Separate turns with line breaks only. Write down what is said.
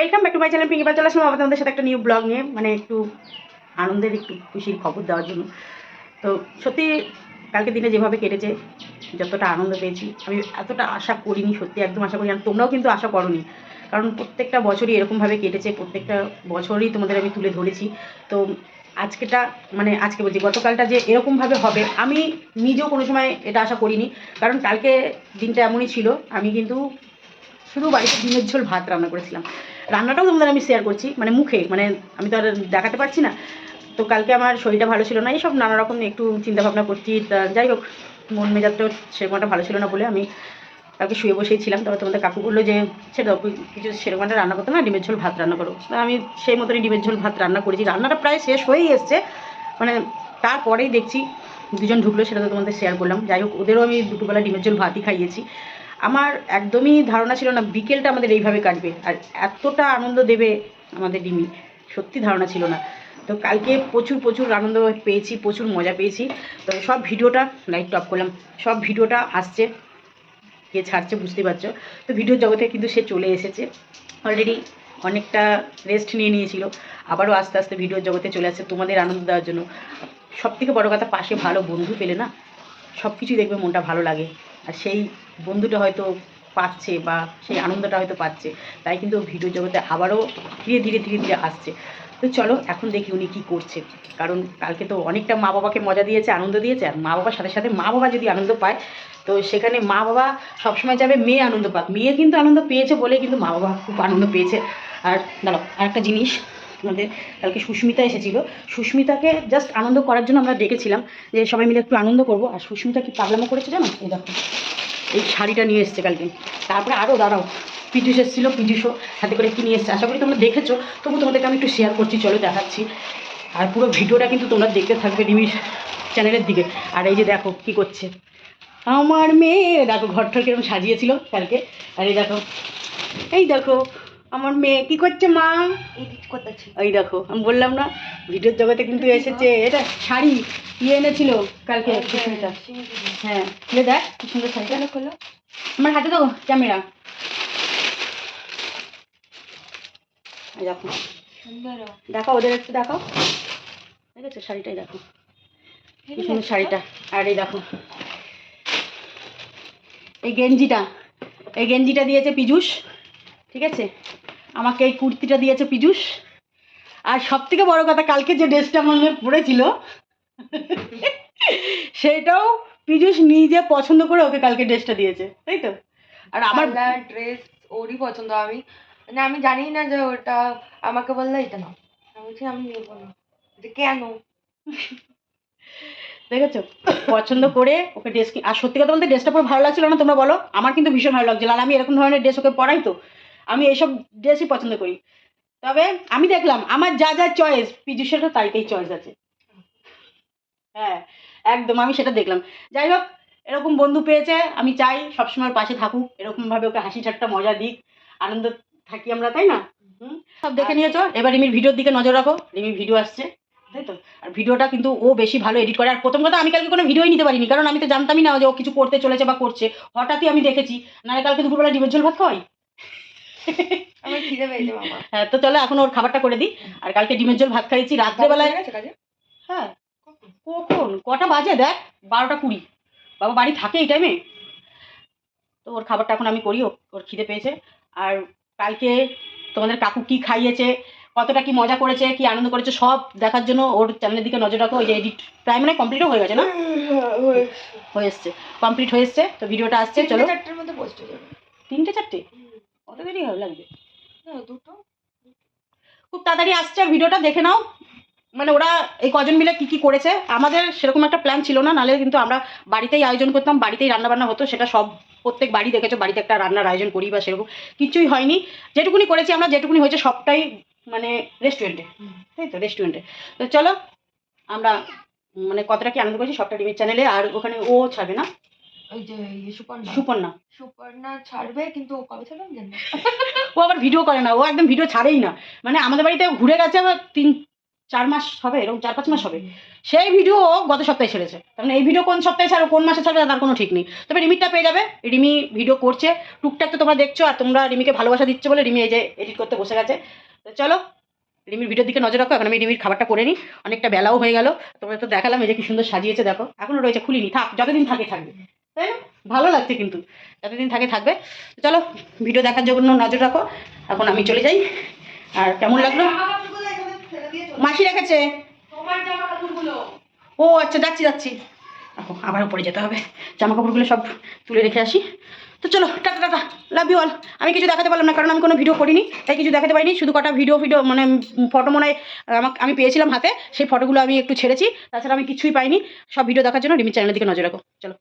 Welcome back to my channel Pinky চলে আসলাম আবার তোমাদের সাথে একটা নিউ ব্লগ নিয়ে মানে একটু আনন্দের, একটু খুশির খবর দেওয়ার জন্য। তো সত্যি কালকে দিনে যেভাবে কেটেছে, যতটা আনন্দ পেয়েছি, আমি এতটা আশা করিনি, সত্যি একদম আশা করি আর তোমরাও কিন্তু আশা করনি। কারণ প্রত্যেকটা বছরই এরকমভাবে কেটেছে, প্রত্যেকটা বছরই তোমাদের আমি তুলে ধরেছি। তো আজকেটা মানে আজকে বলছি, গতকালটা যে এরকমভাবে হবে, আমি নিজেও কোনো সময় এটা আশা করিনি। কারণ কালকে দিনটা এমনই ছিল, আমি কিন্তু শুধু বাড়িতে ডিমের ঝোল ভাত রান্না করেছিলাম। রান্নাটাও তোমাদের আমি শেয়ার করছি মানে মুখে মানে আমি তো আর দেখাতে পারছি না। তো কালকে আমার শরীরটা ভালো ছিল না, এইসব নানা রকম একটু চিন্তাভাবনা করছি। যাই হোক, মন মেজাজটাও সেরকম একটা ভালো ছিল না বলে আমি কালকে শুয়ে বসেই ছিলাম। তারপর তোমাদের কাকু বলল যে সেটা কিছু সেরকম একটা রান্না করতে না, ডিমের ঝোল ভাত রান্না করো। আমি সেই মতনই ডিমের ঝোল ভাত রান্না করেছি। রান্নাটা প্রায় শেষ হয়েই এসছে। মানে তারপরেই দেখছি, দুজন ঢুকলো, সেটা তো তোমাদের শেয়ার করলাম। যাই হোক, ওদেরও আমি দুপুরবেলা ডিমের ঝোল ভাতই খাইয়েছি। আমার একদমই ধারণা ছিল না বিকেলটা আমাদের এইভাবে কাটবে। আর এতটা আনন্দ দেবে আমাদের ডিমি, সত্যি ধারণা ছিল না। তো কালকে প্রচুর প্রচুর আনন্দ পেয়েছি, প্রচুর মজা পেয়েছি। তো সব ভিডিওটা, লাইট টপ করলাম, সব ভিডিওটা আসছে, কে ছাড়ছে বুঝতে পারছ। তো ভিডিও জগতে কিন্তু সে চলে এসেছে। অলরেডি অনেকটা রেস্ট নিয়ে নিয়েছিল। আবারও আস্তে আস্তে ভিডিওর জগতে চলে আসছে তোমাদের আনন্দ দেওয়ার জন্য। সব থেকে বড়ো কথা, পাশে ভালো বন্ধু পেলে না সব কিছুই দেখবে, মনটা ভালো লাগে। আর সেই বন্ধুটা হয়তো পাচ্ছে বা সেই আনন্দটা হয়তো পাচ্ছে। তাই কিন্তু ভিডিও জগতে আবারও ধীরে ধীরে ধীরে ধীরে আসছে। তো চলো এখন দেখি উনি কী করছে। কারণ কালকে তো অনেকটা মা বাবাকে মজা দিয়েছে, আনন্দ দিয়েছে। আর মা বাবার সাথে সাথে মা বাবা যদি আনন্দ পায়, তো সেখানে মা বাবা সবসময় চাইবে মেয়ে আনন্দ পাক। মেয়ে কিন্তু আনন্দ পেয়েছে বলে কিন্তু মা বাবা খুব আনন্দ পেয়েছে। আর দাঁড়াও আর একটা জিনিস। আমাদের কালকে সুস্মিতা এসেছিল। সুস্মিতাকে জাস্ট আনন্দ করার জন্য আমরা ডেকেছিলাম যে সবাই মিলে একটু আনন্দ করব। আর সুস্মিতা কি পাগলামো করেছে জানো? এই দেখো। এই শাড়িটা নিয়ে এসছে কালকে। তারপরে আরও দাঁড়াও। পিজুস এসেছিল পিজুসও হাতে করে কি নিয়ে এসছে? আশা করি তোমরা দেখেছ। তবু তোমাদেরকে আমি একটু শেয়ার করছি, চলো দেখাচ্ছি। আর পুরো ভিডিওটা কিন্তু তোমরা দেখতে থাকবে রিমির চ্যানেলের দিকে। আর এই যে দেখো কি করছে। আমার মেয়ে, দেখো ঘরটা কীরকম সাজিয়েছিল কালকে। আর এই দেখো এই দেখো আমার মেয়ে কি করছে মা?
এডিট করতেছি।
এই দেখো আমি বললাম না ভিডিওর জগতে কিন্তু এসেছে এটা শাড়ি ইয়ে এনেছিল কালকে হ্যাঁ ইয়ে দেখ কি সুন্দর
কেন খোলো
আমার হাতে দাও ক্যামেরা। দেখো।
সুন্দর
দেখাও ওদের একটু দেখাও। ঠিক আছে শাড়িটাই দেখো। কি সুন্দর শাড়িটা। আর এই দেখো। এই গেঞ্জিটা। এই গেঞ্জিটা দিয়েছে পীযুষ ঠিক আছে? আমাকে এই কুর্তিটা দিয়েছে পীযুষ। আর সব থেকে বড় কথা কালকে যে ড্রেসটা মনে পড়েছিল সেটাও পীযুষ নিজে পছন্দ করে ওকে কালকে ড্রেসটা দিয়েছে তাই তো? আর আমার
আমার ড্রেস ওরই পছন্দ আমি মানে আমি জানি না যে ওটা আমাকে বললে এটা না। আমি বলছি আমি নেব না। যে কেন?
দেখেছ? পছন্দ করে ওকে ড্রেস আর সত্যি কথা বলতে ড্রেসটা পরে ভালো লাগছিল না তোমরা বলো। আমার কিন্তু ভীষণ ভালো লাগছিল আর আমি এরকম ধরনের ড্রেস ওকে পরাই তো। আমি এইসব ড্রেসই পছন্দ করি। তবে আমি দেখলাম আমার যা যা চয়েস পিজুসেরও তাই তাই চয়েস আছে। হ্যাঁ একদম আমি সেটা দেখলাম। যাই হোক এরকম বন্ধু পেয়েছে আমি চাই সবসময় পাশে থাকুক এরকমভাবে ওকে হাসি ঠাট্টা মজা দিক আনন্দ থাকি আমরা তাই না? হুম সব দেখে নিয়েছো? এবার রিমির ভিডিওর দিকে নজর রাখো রিমির ভিডিও আসছে তাই তো? আর ভিডিওটা কিন্তু ও বেশি ভালো এডিট করে। আর প্রথম কথা আমি কালকে কোনো ভিডিওই নিতে পারিনি কারণ আমি তো জানতামই না যে ও কিছু করতে চলেছে বা করছে। হঠাৎই আমি দেখেছি নাহলে কালকে দুপুরবেলা ডিমের ঝোল ভাত খাওয়াই?
আমার খিদে পেয়েছে মামা।
হ্যাঁ তো চলো এখন ওর খাবারটা করে দিই। আর কালকে ডিমের ঝোল ভাত খাইছি রাত্রেবেলায়? হ্যাঁ কখন? কটা বাজে দেখ? বারোটা কুড়ি। বাবা বাড়ি থাকে এই টাইমে তো ওর খাবারটা এখন আমি করি ওর খিদে পেয়েছে। আর কালকে তোমাদের কাকু কি খাইয়েছে কতটা কি মজা করেছে কি আনন্দ করেছে সব দেখার জন্য ওর চ্যানেলের দিকে নজর রাখো। ওই যে এডিট প্রায় মানে কমপ্লিটও হয়ে গেছে না? হয়ে এসছে। কমপ্লিট হয়ে এসছে। তো ভিডিওটা আসছে চলো।
চারটের মধ্যে পোস্ট হয়ে যাবে।
তিনটে চারটে? কত দেরি হবে লাগবে?
দুটো।
খুব তাড়াতাড়ি আসছে, ভিডিওটা দেখে নাও। মানে ওরা এই কজন মিলে কি কি করেছে। আমাদের সেরকম একটা প্ল্যান ছিল না নাহলে কিন্তু আমরা বাড়িতেই আয়োজন করতাম, বাড়িতেই রান্না বান্না হতো, সেটা সব প্রত্যেক বাড়ি দেখেছ, বাড়িতে একটা রান্নার আয়োজন করি বা সেরকম। কিছুই হয়নি। যেটুকুনি করেছি আমরা, যেটুকুনি হয়েছে সবটাই মানে রেস্টুরেন্টে তাই তো রেস্টুরেন্টে তো চলো, আমরা মানে কতটা কি আনন্দ করেছি, সবটা টিভির চ্যানেলে আর ওখানে ও ছাড়বে না?
ওই যে ইয়ে সুপর্ণা।
সুপর্ণা।
সুপর্ণা ছাড়বে কিন্তু কবে ছাড়বে আমি জানি
ও আবার ভিডিও করে না ও একদম ভিডিও ছাড়েই না। মানে আমাদের বাড়িতে ঘুরে গেছে আবার তিন চার মাস হবে এরকম চার পাঁচ মাস হবে। সেই ভিডিও গত সপ্তাহে ছেড়েছে। তার মানে এই ভিডিও কোন সপ্তাহে ছাড়ো কোন মাসে ছাড়বে তার কোনো ঠিক নেই। তবে রিমিটটা পেয়ে যাবে রিমি ভিডিও করছে। টুকটাক তো তোমরা দেখছ আর তোমরা রিমিকে ভালোবাসা দিচ্ছ বলে রিমি এই যে এডিট করতে বসে গেছে। তো চলো রিমির ভিডিওর দিকে নজর রাখো এখন আমি রিমির খাবারটা করে নিই। অনেকটা বেলাও হয়ে গেল। তোমরা তো দেখালাম এই যে কি সুন্দর সাজিয়েছে দেখো। এখনও রয়েছে খুলিনি থাক যতদিন থাকে থাকবে। তাই না ভালো লাগছে কিন্তু। যতদিন থাকে, থাকবে। চলো, ভিডিও দেখার জন্য নজর রাখো। এখন আমি চলে যাই। আর কেমন লাগল? মাসি রেখেছে। ও আচ্ছা যাচ্ছি যাচ্ছি। আবার উপরে যেতে হবে। জামা কাপড়গুলো সব তুলে রেখে আসি। তো চলো, tata tata. Love you all আমি কিছু দেখাতে পারলাম না, কারণ আমি কোনো ভিডিও করিনি। তাই কিছু দেখাতে পারিনি। শুধু কটা ভিডিও ভিডিও মানে ফটো মনে হয় আমাকে, আমি পেয়েছিলাম হাতে। সেই ফটোগুলো আমি একটু ছেড়েছি। তাছাড়া আমি কিছুই পাইনি। সব ভিডিও দেখার জন্য রিমি চ্যানেলের দিকে নজর রাখো। চলো।